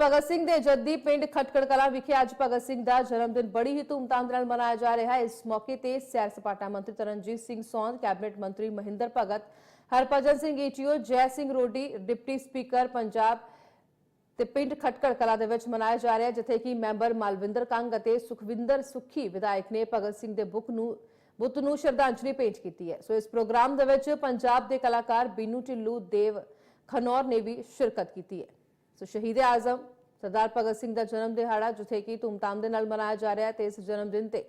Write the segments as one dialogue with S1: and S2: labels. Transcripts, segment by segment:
S1: ਭਗਤ ਸਿੰਘ ਦੇ ਜੱਦੀ ਪਿੰਡ ਖਟਕੜ ਕਲਾਂ ਵਿਖੇ ਅੱਜ ਭਗਤ ਸਿੰਘ ਦਾ ਜਨਮ ਦਿਨ ਬੜੀ ਹੀ ਧੂਮਧਾਮ ਦੇ ਨਾਲ ਮਨਾਇਆ ਜਾ ਰਿਹਾ ਹੈ। ਇਸ ਮੌਕੇ ਤੇ ਸੈਰ ਸਪਾਟਾ ਮੰਤਰੀ ਤਰਨਜੀਤ ਸਿੰਘ ਸੌਂਦ, ਕੈਬਨਿਟ ਮੰਤਰੀ Mohinder Bhagat, Harbhajan Singh ETO, Jai Singh Rodi, deputy speaker Punjab ਤੇ ਪਿੰਡ ਖਟਕੜ ਕਲਾ ਦੇ ਵਿੱਚ ਮਨਾਇਆ ਜਾ ਰਿਹਾ ਜਿੱਥੇ ਕਿ ਮੈਂਬਰ ਮਾਲਵਿੰਦਰ ਕੰਗ ਅਤੇ ਸੁਖਵਿੰਦਰ ਸੁਖੀ ਵਿਧਾਇਕ ਨੇ ਭਗਤ ਸਿੰਘ ਦੇ ਬੁੱਕ ਨੂੰ, ਬੁੱਤ ਨੂੰ ਸ਼ਰਧਾਂਜਲੀ ਭੇਂਟ ਕੀਤੀ ਹੈ। ਸੋ ਇਸ ਪ੍ਰੋਗਰਾਮ ਦੇ ਵਿੱਚ ਪੰਜਾਬ ਦੇ ਕਲਾਕਾਰ ਬੀਨੂ ਢਿੱਲੂ, ਦੇਵ ਖਨੌਰ ਨੇ ਵੀ ਸ਼ਿਰਕਤ ਕੀਤੀ ਹੈ। ਸੋ ਸ਼ਹੀਦ ਆਜ਼ਮ ਸਰਦਾਰ ਭਗਤ ਸਿੰਘ ਦਾ ਜਨਮ ਦਿਹਾੜਾ ਜਿੱਥੇ ਕਿ ਧੂਮਧਾਮ ਦੇ ਨਾਲ ਮਨਾਇਆ ਜਾ ਰਿਹਾ ਹੈ ਤੇ ਇਸ ਜਨਮ ਦਿਨ ਤੇ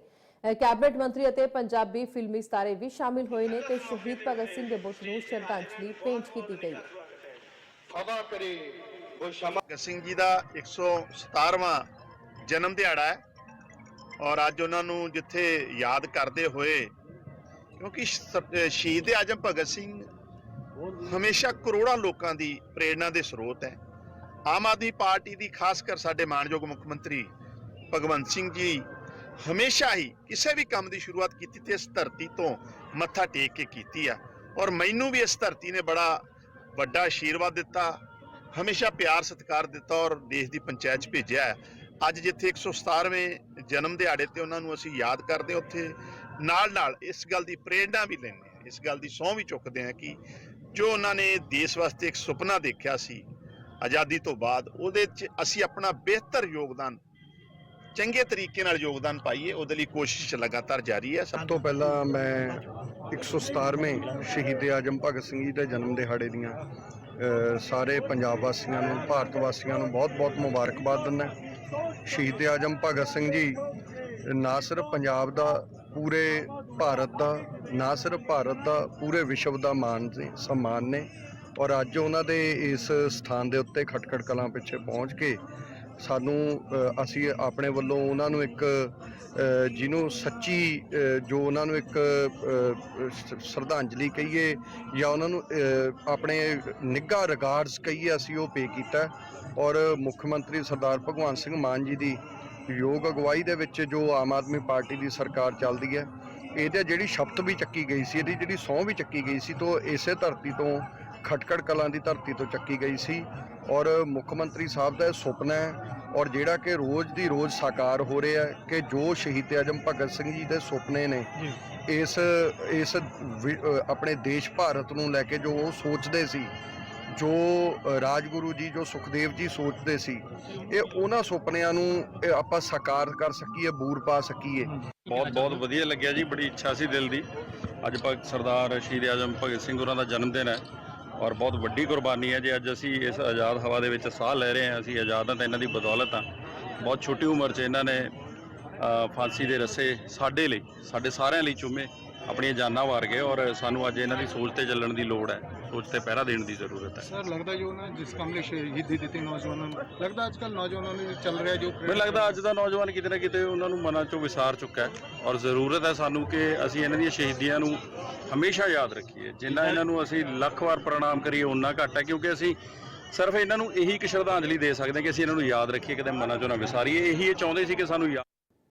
S1: ਕੈਬਨਿਟ ਮੰਤਰੀ ਅਤੇ ਪੰਜਾਬੀ ਫਿਲਮੀ ਸਿਤਾਰੇ ਵੀ ਸ਼ਾਮਿਲ ਹੋਏ ਨੇ ਤੇ ਸ਼ਹੀਦ ਭਗਤ ਸਿੰਘ ਦੇ ਬੁੱਤ ਨੂੰ ਸ਼ਰਧਾਂਜਲੀ ਭੇਂਟ ਕੀਤੀ ਗਈ ਹੈ।
S2: ਖਬਾ ਕਰੇ ਉਹ ਸ਼ਮਾ
S3: ਭਗਤ ਸਿੰਘ ਜੀ ਦਾ 117ਵਾਂ ਜਨਮ ਦਿਹਾੜਾ ਹੈ ਔਰ ਅੱਜ ਉਹਨਾਂ ਨੂੰ ਜਿੱਥੇ ਯਾਦ ਕਰਦੇ ਹੋਏ ਕਿਉਂਕਿ ਸ਼ਹੀਦ ਆਜਮ ਭਗਤ ਸਿੰਘ ਹਮੇਸ਼ਾ ਕਰੋੜਾਂ ਲੋਕਾਂ ਦੀ ਪ੍ਰੇਰਣਾ ਦੇ ਸਰੋਤ ਹੈ। ਆਮ ਆਦਮੀ ਪਾਰਟੀ ਦੀ ਖਾਸ ਕਰ ਸਾਡੇ ਮਾਨਯੋਗ ਮੁੱਖ ਮੰਤਰੀ ਭਗਵੰਤ ਸਿੰਘ ਜੀ ਹਮੇਸ਼ਾ ਹੀ ਕਿਸੇ ਵੀ ਕੰਮ ਦੀ ਸ਼ੁਰੂਆਤ ਕੀਤੀ ਤੇ ਇਸ ਧਰਤੀ ਤੋਂ ਮੱਥਾ ਟੇਕ ਕੇ ਕੀਤੀ ਆ। ਔਰ ਮੈਨੂੰ ਵੀ ਇਸ ਧਰਤੀ ਨੇ ਬੜਾ ਵੱਡਾ ਆਸ਼ੀਰਵਾਦ ਦਿੱਤਾ, ਹਮੇਸ਼ਾ ਪਿਆਰ ਸਤਿਕਾਰ ਦਿੱਤਾ ਔਰ ਦੇਸ਼ ਦੀ ਪੰਚਾਇਤ 'ਚ ਭੇਜਿਆ ਅੱਜ ਜਿੱਥੇ 117ਵੇਂ ਜਨਮ ਦਿਹਾੜੇ ਤੇ ਉਹਨਾਂ ਨੂੰ ਅਸੀਂ ਯਾਦ ਕਰਦੇ ਉੱਥੇ ਨਾਲ ਨਾਲ ਇਸ ਗੱਲ ਦੀ ਪ੍ਰੇਰਣਾ ਵੀ ਲੈਂਦੇ ਹਾਂ, ਇਸ ਗੱਲ ਦੀ ਸਹੁੰ ਵੀ ਚੁੱਕਦੇ ਹਾਂ ਕਿ ਜੋ ਉਹਨਾਂ ਨੇ ਦੇਸ਼ ਵਾਸਤੇ ਇੱਕ ਸੁਪਨਾ ਦੇਖਿਆ ਸੀ ਆਜ਼ਾਦੀ ਤੋਂ ਬਾਅਦ ਉਹਦੇ 'ਚ ਅਸੀਂ ਆਪਣਾ ਬਿਹਤਰ ਯੋਗਦਾਨ, ਚੰਗੇ ਤਰੀਕੇ ਨਾਲ ਯੋਗਦਾਨ ਪਾਈਏ, ਉਹਦੇ ਲਈ ਕੋਸ਼ਿਸ਼ ਲਗਾਤਾਰ ਜਾਰੀ ਹੈ।
S4: ਸਭ ਤੋਂ ਪਹਿਲਾਂ ਮੈਂ 117ਵੇਂ ਸ਼ਹੀਦ ਆਜਮ ਭਗਤ ਸਿੰਘ ਜੀ ਦੇ ਜਨਮ ਦਿਹਾੜੇ ਦੀਆਂ ਸਾਰੇ ਪੰਜਾਬ ਵਾਸੀਆਂ ਨੂੰ, ਭਾਰਤ ਵਾਸੀਆਂ ਨੂੰ ਬਹੁਤ-ਬਹੁਤ ਮੁਬਾਰਕਬਾਦ ਦਿੰਦਾ ਸ਼ਹੀਦ ਆਜਮ ਭਗਤ ਸਿੰਘ ਜੀ ਨਾ ਸਿਰਫ ਪੰਜਾਬ ਦਾ, ਪੂਰੇ ਭਾਰਤ ਦਾ, ਨਾ ਸਿਰਫ ਭਾਰਤ ਦਾ, ਪੂਰੇ ਵਿਸ਼ਵ ਦਾ ਮਾਣ ਨੇ ਸਨਮਾਨ ਨੇ। ਔਰ ਅੱਜ ਉਹਨਾਂ ਦੇ ਇਸ ਸਥਾਨ ਦੇ ਉੱਤੇ ਖਟਖੜ ਕਲਾਂ ਪਿੱਛੇ ਪਹੁੰਚ ਕੇ ਸਾਨੂੰ ਅਸੀਂ ਆਪਣੇ ਵੱਲੋਂ ਉਹਨਾਂ ਨੂੰ ਇੱਕ ਜਿਹਨੂੰ ਸੱਚੀ ਜੋ ਉਹਨਾਂ ਨੂੰ ਇੱਕ ਸ਼ਰਧਾਂਜਲੀ ਕਹੀਏ ਜਾਂ ਉਹਨਾਂ ਨੂੰ ਆਪਣੇ ਨਿੱਘਾ ਰਿਗਾਰਡਸ ਕਹੀਏ ਅਸੀਂ ਉਹ ਪੇ ਕੀਤਾ। ਔਰ ਮੁੱਖ ਮੰਤਰੀ ਸਰਦਾਰ ਭਗਵੰਤ ਸਿੰਘ ਮਾਨ ਜੀ ਦੀ ਯੋਗ ਅਗਵਾਈ ਦੇ ਵਿੱਚ ਜੋ ਆਮ ਆਦਮੀ ਪਾਰਟੀ ਦੀ ਸਰਕਾਰ ਚੱਲਦੀ ਹੈ, ਇਹਦੇ ਜਿਹੜੀ ਸ਼ਬਦ ਵੀ ਚੱਕੀ ਗਈ ਸੀ, ਇਹਦੀ ਜਿਹੜੀ ਸਹੁੰ ਵੀ ਚੱਕੀ ਗਈ ਸੀ, ਤੋਂ ਇਸੇ ਧਰਤੀ ਤੋਂ ਖਟਕੜ ਕਲਾਂ ਦੀ ਧਰਤੀ ਤੋਂ ਚੱਕੀ ਗਈ ਸੀ ਔਰ ਮੁੱਖ ਮੰਤਰੀ ਸਾਹਿਬ ਦਾ ਇਹ ਸੁਪਨਾ ਹੈ ਔਰ ਜਿਹੜਾ ਕਿ ਰੋਜ਼ ਦੀ ਰੋਜ਼ ਸਾਕਾਰ ਹੋ ਰਿਹਾ ਹੈ ਕਿ ਜੋ ਸ਼ਹੀਦ ਆਜਮ ਭਗਤ ਸਿੰਘ ਜੀ ਦੇ ਸੁਪਨੇ ਨੇ ਇਸ ਇਸ ਆਪਣੇ ਦੇਸ਼ ਭਾਰਤ ਨੂੰ ਲੈ ਕੇ ਜੋ ਉਹ ਸੋਚਦੇ ਸੀ ਜੋ ਰਾਜਗੁਰੂ ਜੀ ਜੋ ਸੁਖਦੇਵ ਜੀ ਸੋਚਦੇ ਸੀ ਇਹ ਉਹਨਾਂ ਸੁਪਨਿਆਂ ਨੂੰ ਇਹ ਆਪਾਂ ਸਾਕਾਰ ਕਰ ਸਕੀਏ ਬੂਰ ਪਾ ਸਕੀਏ।
S5: ਬਹੁਤ ਬਹੁਤ ਵਧੀਆ ਲੱਗਿਆ ਜੀ ਬੜੀ ਇੱਛਾ ਸੀ ਦਿਲ ਦੀ। ਅੱਜ ਭਗਤ ਸਰਦਾਰ ਸ਼ਹੀਦ ਆਜਮ ਭਗਤ ਸਿੰਘ ਹੋਰਾਂ ਦਾ ਜਨਮ ਦਿਨ ਹੈ। ਔਰ ਬਹੁਤ ਵੱਡੀ ਕੁਰਬਾਨੀ ਹੈ ਜੇ। ਅੱਜ ਅਸੀਂ ਇਸ ਆਜ਼ਾਦ ਹਵਾ ਦੇ ਵਿੱਚ ਸਾਹ ਲੈ ਰਹੇ ਹਾਂ। ਅਸੀਂ ਆਜ਼ਾਦ ਹਾਂ ਤਾਂ ਇਹਨਾਂ ਦੀ ਬਦੌਲਤ ਆ ਬਹੁਤ ਛੋਟੀ ਉਮਰ 'ਚ ਇਹਨਾਂ ਨੇ ਫਾਂਸੀ ਦੇ ਰੱਸੇ ਸਾਡੇ ਲਈ, ਸਾਡੇ ਸਾਰਿਆਂ ਲਈ ਚੁੰਮੇ ਆਪਣੀਆਂ ਜਾਨਾਂ ਵਾਰ ਗਏ ਔਰ ਸਾਨੂੰ ਅੱਜ ਇਹਨਾਂ ਦੀ ਸੋਚ ਤੇ ਚੱਲਣ ਦੀ ਲੋੜ ਹੈ। ਸੋਚ ਤੇ ਪਹਿਰਾ ਦੇਣ ਦੀ ਜ਼ਰੂਰਤ ਹੈ।
S6: ਸਰ ਲੱਗਦਾ ਜੋ ਨਾ ਜਿਸ ਕੰਮ ਲਈ ਸ਼ਹੀਦੀ ਦਿੱਤੀ ਨੌਜਵਾਨਾਂ ਨੂੰ ਲੱਗਦਾ ਅੱਜ ਕੱਲ ਨੌਜਵਾਨਾਂ ਨੂੰ ਚੱਲ ਰਿਹਾ ਜੋ
S5: ਮੈਨੂੰ ਲੱਗਦਾ ਅੱਜ ਦਾ ਨੌਜਵਾਨ ਕਿਤੇ ਨਾ ਕਿਤੇ ਉਹਨਾਂ ਨੂੰ ਮਨਾਂ ਚੋਂ ਵਿਸਾਰ ਚੁੱਕਾ ਹੈ ਔਰ ਜ਼ਰੂਰਤ ਹੈ ਸਾਨੂੰ ਕਿ ਅਸੀਂ ਇਹਨਾਂ ਦੀਆਂ ਸ਼ਹੀਦੀਆਂ ਨੂੰ ਹਮੇਸ਼ਾ ਯਾਦ ਰੱਖੀਏ। ਜਿੰਨਾ ਇਹਨਾਂ ਨੂੰ ਅਸੀਂ ਲੱਖ ਵਾਰ ਪ੍ਰਣਾਮ ਕਰੀਏ ਉਨਾ ਘੱਟ ਹੈ ਕਿਉਂਕਿ ਅਸੀਂ ਸਿਰਫ ਇਹਨਾਂ ਨੂੰ ਇਹੀ ਇੱਕ ਸ਼ਰਧਾਂਜਲੀ ਦੇ ਸਕਦੇ ਹਾਂ ਕਿ ਅਸੀਂ ਇਹਨਾਂ ਨੂੰ ਯਾਦ ਰੱਖੀਏ ਕਿਤੇ ਮਨਾਂ ਚੋਂ ਨਾ ਵਿਸਾਰੀਏ। ਇਹੀ ਇਹ ਚਾਹੁੰਦੇ ਸੀ ਕਿ ਸਾਨੂੰ ਯਾਦ